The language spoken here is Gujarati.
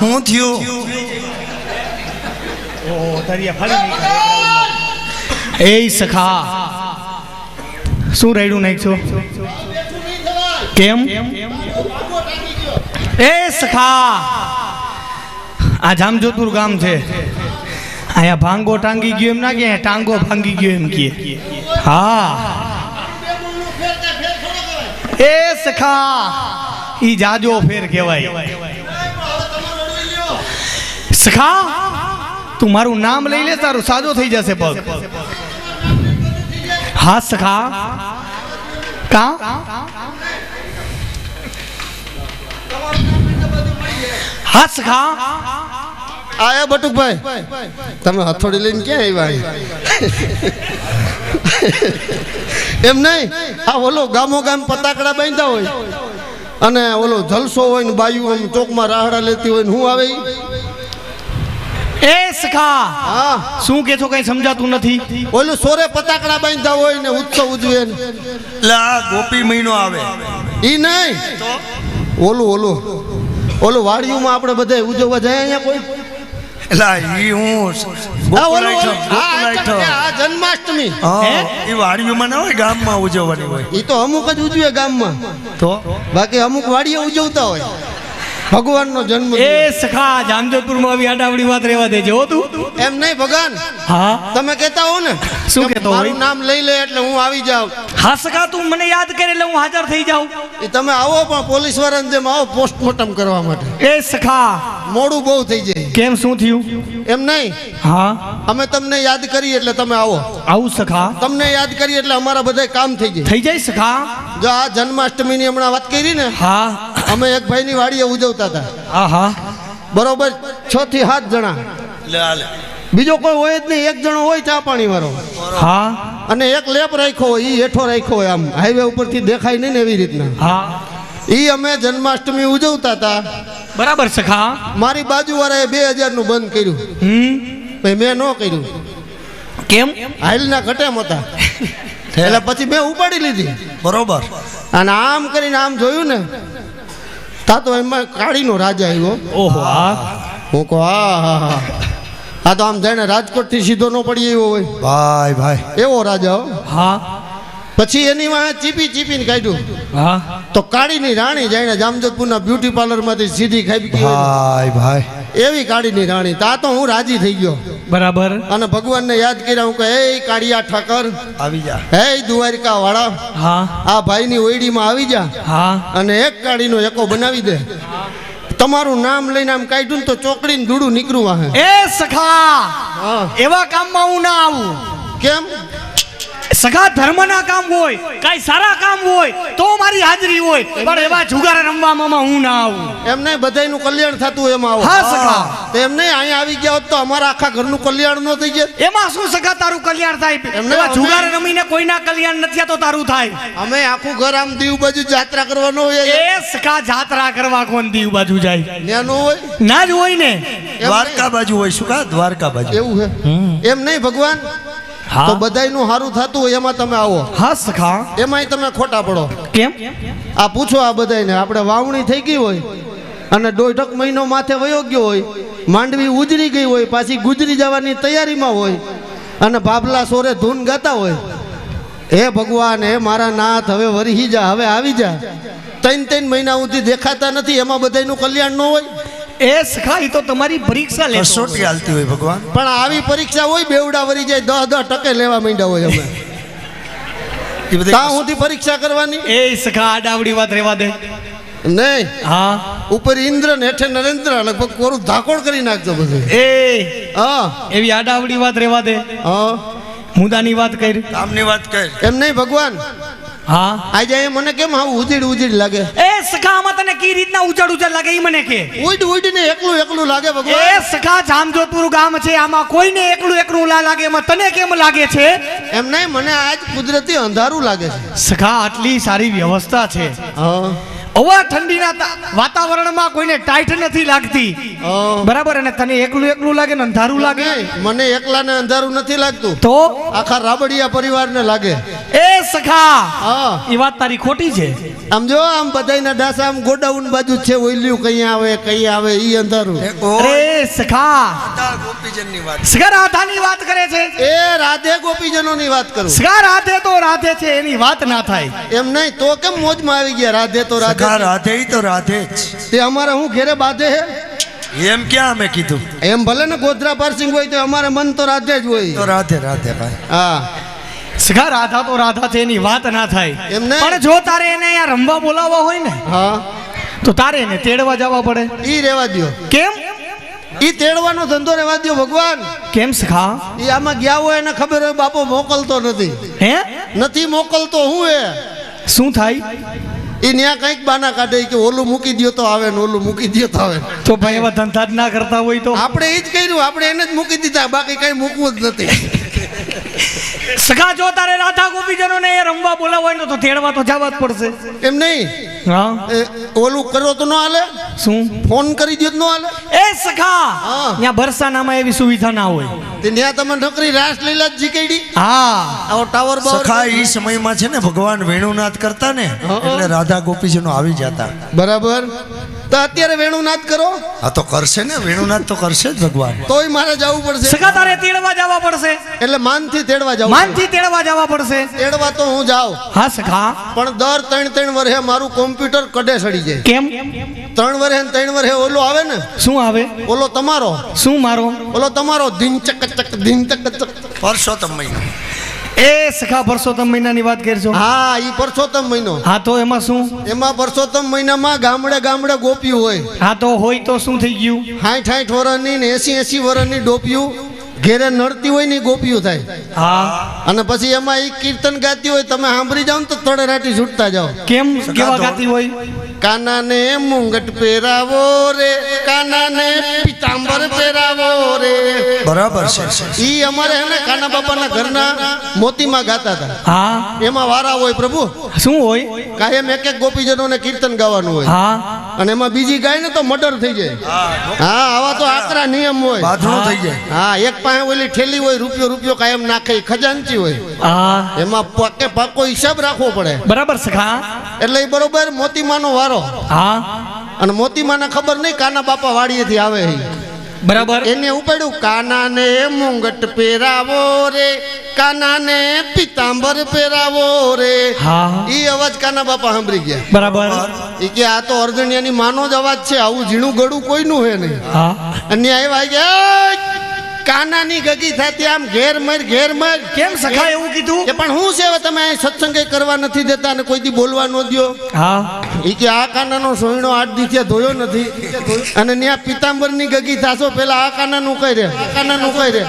હું થયું? એ સખા. શું રેડું નાખશો કેમ? એ સખા. આ જામજોધપુર ગામ છે. અહીંયા ભાંગો ટાંગી ગયો એમ ના કે ટાંગો ભાંગી ગયો એમ કે. હા. એ સખા. ઈ જાજો ફેર કહેવાય. સખા તું મારું નામ લઈ લે તારું સાજો થઈ જશે પગ હા સખા કા હા સખા આયા બટુકભાઈ તમે હથોડી લઈને ક્યાં આવ્યા એમ નહીં આ ઓલો ગામો ગામ પતાકડા બાંધ્યા હોય અને ઓલો જલસો હોય ને બાયું આમ ચોકમાં રાહડા લેતી હોય ને હું આવે? એ સખા હા. શું કે છો કઈ સમજાતું નથી? ઓલું સોરે પતાકડા બાંધતા હોય ને ઉત્સવ ઉજવે ને. એટલે આ ગોપી મહિનો આવે. ઈ નહીં. ઓલું ઓલું ઓલું વાડીઓમાં આપણે બધે ઉજવવા જાય અહીંયા કોઈ? એટલે ઈ હું ઓલું ગોકુળાઈઠમ, હા, જન્માષ્ટમી. હા એ વાડીઓમાં ના હોય ગામમાં ઉજવવાની હોય. ઈ તો અમુક જ ઉજવે ગામમાં. તો? બાકી અમુક વાડીએ ઉજવતા હોય. ભગવાનનો જન્મ એ સખા જામજોધપુરમાં આવી આડાવડી વાત રહેવા દેજે હો તું. એમ નહીં ભગવાન? હા? તમે કહેતા હો ને. શું કહેતો? મારું નામ લઈ લે એટલે હું આવી જાઉં. હા સખા તું મને યાદ કરે એટલે હું હાજર થઈ જાઉં. એ તમે આવો પણ પોલીસ વાળાને જેમ આવો પોસ્ટમોર્ટમ કરવા માટે. એ સખા. મોડું બહુ થઈ જાય. કેમ શું થયું? એમ નહીં? હા? અમે તમને યાદ કરીએ એટલે તમે આવો. આવું સખા? તમને યાદ કરીએ એટલે અમારા બધા કામ થઈ જાય. થઈ જાય સખા? જો આ જન્માષ્ટમીની હમણાં વાત કરી ને હા. અમે એક ભાઈની વાડીએ ઉજવતા હતા. હા હા બરોબર? છ થી સાત જણા. બીજો કોઈ હોય જ નહીં. એક જણો હોય ચા પાણી વાળો. હા. અને એક લેપ રાખ્યો હોય ઈ હેઠો રાખ્યો હોય આમ. હાઈવે ઉપરથી દેખાય નહીં ને એવી રીતના. હા. ઈ અમે જન્માષ્ટમી ઉજવતા હતા. બરાબર સખા મારી બાજુવાળાએ બે હજારનું બંધ કર્યું. હમ. ભાઈ મેં ન કર્યું. કેમ? હાઈલના ઘટેમ હતા. એટલે પછી મેં ઉપાડી લીધી. બરોબર. અને આમ કરીને આમ જોયું ને તા તો એમાં કાળીનો રાજા આવ્યો. ઓહો હા. કહું હા હા હા આ તો આમ જાણે રાજકોટથી સીધો ન પડી આવ્યો હોય. ભાઈ ભાઈ. એવો રાજા હો. હા. પછી એની વાંહે ચીપી ચીપીને કાઢ્યું. હા. તો કાળીની રાણી જાણે જામજોધપુરના બ્યુટી પાર્લરમાંથી સીધી ખાઈ ગઈ ભાઈ ભાઈ. એવી કાળીની રાણી. તા તો હું રાજી થઈ ગયો. બરાબર. અને ભગવાનને યાદ કર્યા હું કે એ કાળિયા ઠાકર આવી જા. હે દ્વારિકા વાળા હા. આ ભાઈની ઓયડીમાં આવી જા હા. અને એક કાળીનો એકો બનાવી દે. તમારું નામ લઈને આમ કાઢ્યું ને તો ચોકડીને દૂડું નીકળું વાહે. એ સખા એવા કામમાં હું ના આવું. કેમ? સખા ધર્મના કામ હોય કઈ સારા કામ હોય તો મારી હાજરી હોય. પણ એવા જુગારા રમવામાં હું ના આવું. એમને નહીં બધાયનું કલ્યાણ થતું એમાં એમાં હા સગા. સખા તો એમ અહીંયા આવી ગયા હોત તો અમારા આખા ઘરનું કલ્યાણ ન થઈ જાય. એમાં શું સગા તારું કલ્યાણ થાય? એમને જુગાર રમીને કોઈના કલ્યાણ નથી તો તારું થાય. અમે આખું ઘર આમ દીવ બાજુ જાત્રા કરવાનો હોય એ સખા જાત્રા કરવા કોણ દીવ બાજુ જાય? ત્યાં ન હોય? ના જ હોય ને. દ્વારકા બાજુ હોય શું કા? દ્વારકા બાજુ. એવું છે એમ નહીં ભગવાન? તો બધાયનું સારું થતું હોય એમાં તમે આવો. હા સખા. એમાંય તમે ખોટા પડો. કેમ? આ પૂછો આ બધાયને આપણે વાવણી થઈ ગઈ હોય અને દોઢક મહિનો માથે વયો ગયો હોય માંડવી ઉજરી ગઈ હોય પાછી ગુજરી જવાની તૈયારીમાં હોય અને ભાભલા સોરે ધૂન ગાતા હોય હે ભગવાન હે મારા નાથ હવે વરહી જા હવે આવી જા. ત્રણ ત્રણ મહિના સુધી દેખાતા નથી એમાં બધાયનું કલ્યાણ ન હોય. એ સખા તો તમારી પરીક્ષા લેતો કસોટી હાલતી હોય ભગવાન. પણ આવી પરીક્ષા હોય બેવડા વરી જાય દસ દસ ટકે લેવા માંડ્યા હોય અમે. ત્યાં સુધી પરીક્ષા કરવાની? એ સખા આડાવડી વાત રહેવા દે. નહીં. હા. ઉપર ઇન્દ્ર ને હેઠે નરેન્દ્ર લગભગ કોરું ધાકોડ કરી નાખજો બધું. એ. હા. એવી આડાવડી વાત રેવા દે. હા. મુદાની વાત કરી. કામની વાત કરી. એમ નહીં ભગવાન? હા. આજે મને કેમ આવું ઉજીડ ઉજીડ લાગે? એ સખા તને રીતના ઉજળ ઉજળ લાગે એ મને કે. ઉડ ઉડ ને એકલું એકલું લાગે એ ભગવાન સખા જામજોધપુર ગામ છે આમાં કોઈને એકલું એકલું લા લાગે એમાં તને કેમ લાગે છે? એમ નહીં મને આજ કુદરતી અંધારું લાગે છે. સખા આટલી સારી વ્યવસ્થા છે. હા. અવા ઠંડીના વાતાવરણમાં કોઈને ટાઈટ નથી લાગતી. બરાબર અને તને એકલું એકલું લાગે ને અંધારું લાગે? મને એકલાને અંધારું નથી લાગતું. તો? આખા રાબડિયા પરિવારને લાગે. એ સખા હા. એ વાત તારી ખોટી છે. આમ જો આમ બધાયના ડાસા આમ ગોડાઉન બાજુ છે ઓઈલ્યું કઈ આવે કઈ આવે ઈ અંધારું. એ અરે સખા. ગોપીજનની વાત. સખા રાધાની વાત કરે છે. એ રાધે ગોપીજનોની વાત કરું. સખા રાધે તો રાધે છે એની વાત ના થાય. એમ નહીં તો કેમ મોજમાં આવી ગયા? રાધે તો સખા રાધે રાધે તો રાધે જ. તે અમારે હું ઘેરે બાધે હે? એમ ક્યાં અમે કીધું? એમ ભલે ને ગોધરા પારસિંગ હોય તો અમારે મન તો રાધે જ તો હોય રાધે રાધે ભાઈ. હા. સખા રાધા તો રાધા છે એની વાત ના થાય. એમને. પણ જો તારે એને અહીંયા રમવા બોલાવવા હોય ને હા. તો તારે એને તેડવા જવા પડે. ઈ રેવા દ્યો. કેમ? ઈ તેડવાનો ધંધો રેવા દ્યો ભગવાન. કેમ સખા ઈ આમાં ગયા હોય એને ખબર હોય બાપો મોકલતો નથી. હે? નથી મોકલતો હું એ? શું થાય? ઈ ન્યા કંઈક બાના કાઢે કે ઓલું મૂકી દ્યો તો આવે ને ઓલું મૂકી દ્યો તો આવે. તો ભાઈ એવા ધંધા જ ના કરતા હોય તો? આપણે એ જ કર્યું આપણે એને જ મૂકી દીધા બાકી કઈ મૂકવું જ નથી. સખા જો તારે રાધા ગોપીજનોને એ રમવા બોલાવવા હોય ને તો તેડવા તો જવા જ પડશે. એમ નહીં? હા. એ ઓલું કરો તો ન હાલે? શું? ફોન કરી દ્યો તો ન હાલે? એ સખા ત્યાં બરસાનામાં એવી સુવિધા ના હોય. ત્યાં તમે નોકરી રાસલીલા જ જીકેડી? હા. આવો ટાવર બાવર સખા ઈ સમયમાં છે ને ભગવાન વેણુનાથ કરતા ને એટલે રાધા ગોપીજનો આવી જતા. બરાબર. તો અત્યારે વેણુનાથ કરો. આ તો કરશે ને વેણુનાથ તો કરશે જ ભગવાન. તોય મારે જવું પડશે. સગા તારે તેડવા જવા પડશે. એટલે માનથી તેડવા જાવ માનથી તેડવા જવા પડશે. તેડવા તો હું જાઉં. હા સખા. પણ દર ત્રણ ત્રણ વર્ષે મારું કોમ્પ્યુટર કડે સડી જાય. કેમ? ત્રણ વર્ષે ને ત્રણ વર્ષે ઓલો આવે ને? શું આવે? ઓલો તમારો. શું મારો? ઓલો તમારો. દિન ચક ચક ધીન ચક ચક. પરસો મહિનો. એ સખા પરસોત્તમ મહિનાની વાત કરજો. હા ઈ પરસોત્તમ મહિનો. હા તો એમાં શું? એમાં પરસોત્તમ મહિનામાં ગામડે ગામડે ગોપ્યું હોય. હા તો હોય તો શું થઈ ગયું? સાઠ સાઠ વર્ષની ને એસી એસી વર્ષની ડોપિયું ઘેરે નડતી હોય ને ગોપિયું થાય. હા. અને પછી એમાં ઈ કીર્તન ગાતી હોય તમે સાંભળી જાઓ ને તો તળે રાટી છૂટતા જાઓ. કેમ? કેવા ગાતી હોય? કાનાને મુંગટ પહેરાવો રે કાનાને પિતાંબર પહેરાવો રે. બરાબર છે. ઈ અમારે હે ને કાના બાપાના ઘરના મોતીમાં ગાતા હતા. હા. એમાં વારા હોય પ્રભુ. શું હોય? કાયમ એક એક ગોપીજનોને કીર્તન ગાવાનું હોય. હા. અને એમાં બીજી ગાય ને તો મર્ડર થઈ જાય. હા આવા તો આકરા નિયમ હોય. બાંધણું થઈ જાય. હા એક પાસે ઓલી ઠેલી હોય રૂપિયો રૂપિયો કાયમ નાખે ખજાનચી હોય. હા. એમાં પાકે પાકો હિસાબ રાખવો પડે. બરાબર સખા એટલે એ બરોબર મોતીમાનો વારો. હા. અને મોતીમાને ખબર નહીં કાના બાપા વાડીએથી આવે છે બરાબર? એને ઉપાડ્યું કાનાને મુંગટ પહેરાવો રે કાનાને પિતાંબર પહેરાવો રે. હા. એ અવાજ કાના બાપા સાંભળી ગયા. બરાબર. એ કે આ તો અર્જણિયાની માનો જ અવાજ છે આવું ઝીણું ગળું કોઈનું હે નહીં. અને આવ્યા ગયા "એય, કાનાની ગગી થતી આમ ઘેર મર ઘેર મર. કેમ સખા એવું કીધું? કે પણ હું છે તમે સત્સંગે કરવા નથી દેતા અને કોઈ દી બોલવા ન દયો. હા. એ કે આ કાનાનો સોયણો આઠ દીથી ધોયો નથી. અને ત્યાં પિતાંબરની ગગી થાશો પેલા આ કાનાનું કઈ રે? આ કાનાનું કઈ રે?